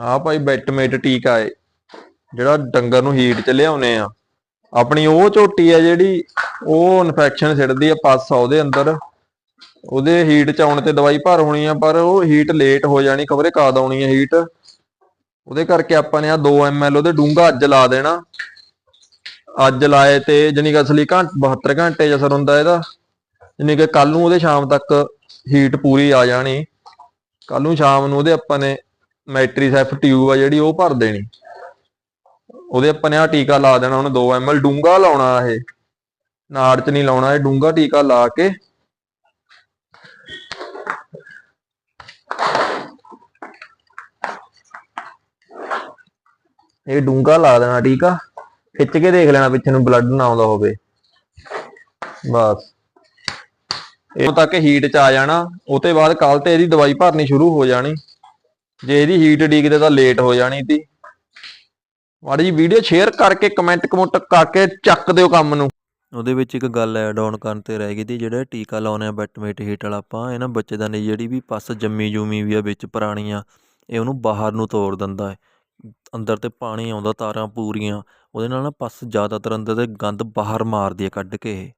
ਆ ਭਾਈ ਬੈਟਮੇਟ ਟੀਕਾ ਏ ਜਿਹੜਾ ਡੰਗਰ ਨੂੰ ਹੀਟ ਚ ਲਿਆਉਨੇ ਆ। ਆਪਣੀ ਉਹ ਝੋਟੀ ਆ ਜਿਹੜੀ, ਉਹ ਇਨਫੈਕਸ਼ਨ ਛਿੜਦੀ ਆ ਪਸ ਉਹਦੇ ਅੰਦਰ। ਉਹਦੇ ਹੀਟ ਚ ਆਉਣ ਤੇ ਦਵਾਈ ਭਰ ਹੋਣੀ ਆ, ਪਰ ਉਹ ਹੀਟ ਲੇਟ ਹੋ ਜਾਣੀ, ਖਬਰੇ ਕਦ ਆਉਣੀ ਆ ਹੀਟ ਉਹਦੇ ਕਰਕੇ ਆਪਾਂ ਨੇ ਆ 2 ml ਉਹਦੇ ਡੂੰਗਾ ਅੱਜ ਲਾ ਦੇਣਾ। ਅੱਜ ਲਾਏ ਤੇ ਜਾਣੀ ਕਿ ਅਸਲੀ ਘੰਟ 72 ਘੰਟੇ ਚ ਅਸਰ ਹੁੰਦਾ ਇਹਦਾ। ਜਾਣੀ ਕਿ ਕੱਲ ਨੂੰ ਉਹਦੇ ਸ਼ਾਮ ਤੱਕ ਹੀਟ ਪੂਰੀ ਆ ਜਾਣੀ। ਕੱਲ ਨੂੰ ਸ਼ਾਮ ਨੂੰ ਉਹਦੇ ਆਪਾਂ ਨੇ ਮੈਟ੍ਰੀਸੈਫ ਟਿਊਬ ਆ ਜਿਹੜੀ ਉਹ ਭਰ ਦੇਣੀ। ਉਹਦੇ ਆਪਾਂ ਨੇ ਆ ਟੀਕਾ ਲਾ ਦੇਣਾ ਹੁਣ 2 ml ਡੂੰਗਾ ਲਾਉਣਾ ਇਹ। ਨਾੜ ਚ ਨਹੀਂ ਲਾਉਣਾ, ਇਹ ਡੂੰਗਾ ਟੀਕਾ ਲਾ ਕੇ। ਇਹ ਡੂੰਗਾ ਲਾ ਦੇਣਾ ਠੀਕ ਆ ਖਿੱਚ ਕੇ ਦੇਖ ਲੈਣਾ ਪਿੱਛੇ ਨੂੰ ਬਲੱਡ ਨਾ ਆਉਂਦਾ ਹੋਵੇ। ਬਸ। ਇਹ ਤੱਕ ਹੀਟ ਚ ਆ ਜਾਣਾ ਉਹ ਬਾਅਦ ਕੱਲ ਤੇ ਇਹਦੀ ਦਵਾਈ ਭਰਨੀ ਸ਼ੁਰੂ ਹੋ ਜਾਣੀ। ਜੇ ਇਹਦੀ ਹੀਟ ਡੀਕਦੇ ਤਾਂ ਲੇਟ ਹੋ ਜਾਣੀ ਤੀ। ਮਾੜੀ ਜੀ ਵੀਡੀਓ ਸ਼ੇਅਰ ਕਰਕੇ ਕਮੈਂਟ ਕਮੁੰਟ ਕਰਕੇ ਚੱਕ ਦਿਓ ਕੰਮ ਨੂੰ। ਉਹਦੇ ਵਿੱਚ ਇੱਕ ਗੱਲ ਐਡ ਆਨ ਕਰਨ ਤੇ ਰਹਿ ਗਈ ਤੀ, ਜਿਹੜਾ ਟੀਕਾ ਲਾਉਨੇ ਆ ਬੈਟਮੇਟ ਹੀਟ ਵਾਲਾ ਆਪਾਂ ਇਹਨਾਂ ਬੱਚੇਦਾਨੀ ਜਿਹੜੀ ਵੀ ਪਸ ਜੰਮੀ ਜੂਮੀ ਵੀ ਆ, ਵਿੱਚ ਪੁਰਾਣੀਆਂ ਇਹ ਉਹਨੂੰ ਬਾਹਰ ਨੂੰ ਤੋੜ ਦਿੰਦਾ ਹੈ। ਅੰਦਰ ਤੇ ਪਾਣੀ ਆਉਂਦਾ, ਤਾਰਾਂ ਪੂਰੀਆਂ, ਉਹਦੇ ਨਾਲ ਨਾ ਪਸ ਜ਼ਿਆਦਾਤਰ ਅੰਦਰ ਤੇ ਗੰਦ ਬਾਹਰ ਮਾਰਦੀ ਹੈ ਕੱਢ ਕੇ ਇਹ।